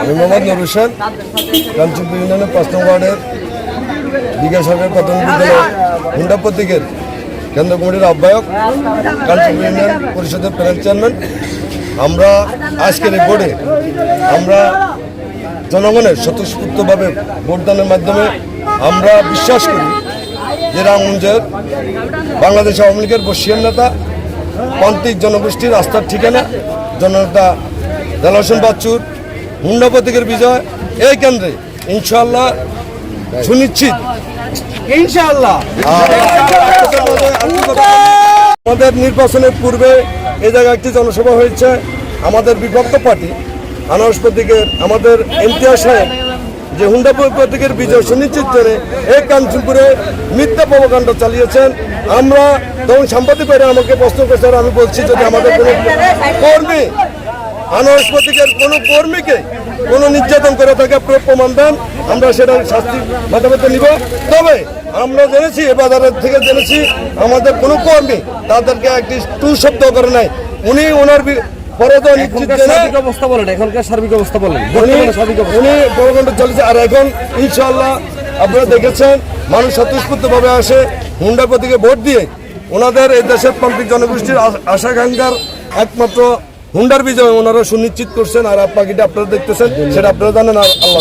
আমি মোহাম্মদ নুর হোসেন কাঞ্চনপুর ইউনিয়নের পাঁচ নম্বর ওয়ার্ডের বিজ্ঞান সরকারি প্রাথমিক বিদ্যালয় হুন্ডা প্রতীকের কেন্দ্র কমিটির আহ্বায়ক কাঞ্চনপুর ইউনিয়ন পরিষদের প্যানেল চেয়ারম্যান। আমরা আজকের এই বোর্ডে, আমরা জনগণের স্বতঃস্ফূর্তভাবে ভোটদানের মাধ্যমে আমরা বিশ্বাস করি যে রামগঞ্জের বাংলাদেশ আওয়ামী লীগের বর্ষিয়ান নেতা, প্রান্তিক জনগোষ্ঠীর আস্থার ঠিকানা জননেতা দেল হোসেন বাচ্চুর হুন্ডা প্রতীকের বিজয় এই কেন্দ্রে ইনশাল্লাহ সুনিশ্চিত। ইনশাআল্লাহ। আমাদের নির্বাচনের পূর্বে এই জায়গায় একটি জনসভা হয়েছে আমাদের বিভক্ত পার্টি আনারস প্রতীকের আমাদের ইমতিয়াজ সাহেব যে হুন্ডা প্রতীকের বিজয় সুনিশ্চিত করে এই কাঞ্চনপুরে মিথ্যা প্রবকাণ্ড চালিয়েছেন। আমরা তখন সাংবাদিক বাইরে আমাকে প্রশ্ন করছে আমি বলছি যদি আমাদের কোনো কর্মী আনারস প্রতীকের কোনো কর্মীকে কোনো নির্যাতন করে থাকে প্র- প্রমাণ দেন আমরা সেটার শাস্তি মাথাপথে নিব। তবে আমরা জেনেছি এ বাজারের থেকে জেনেছি আমাদের কোনো কর্মী তাদেরকে একটি টু শব্দ করে নাই। উনি ওনার অবস্থা বলেন এখনকার সার্বিক অবস্থা বলেন। উনি চলেছে আর এখন ইনশাল্লাহ আপনারা দেখেছেন মানুষ স্বতঃস্ফূর্তভাবে আসে প্রতীকে ভোট দিয়ে। ওনাদের এই দেশের জনগোষ্ঠীর আশাকাঙ্ক্ষার একমাত্র হুন্ডার বিজয় ওনারা সুনিশ্চিত করছেন আর পাখিটা আপনারা দেখতেছেন সেটা আপনারা জানেন আর আল্লাহ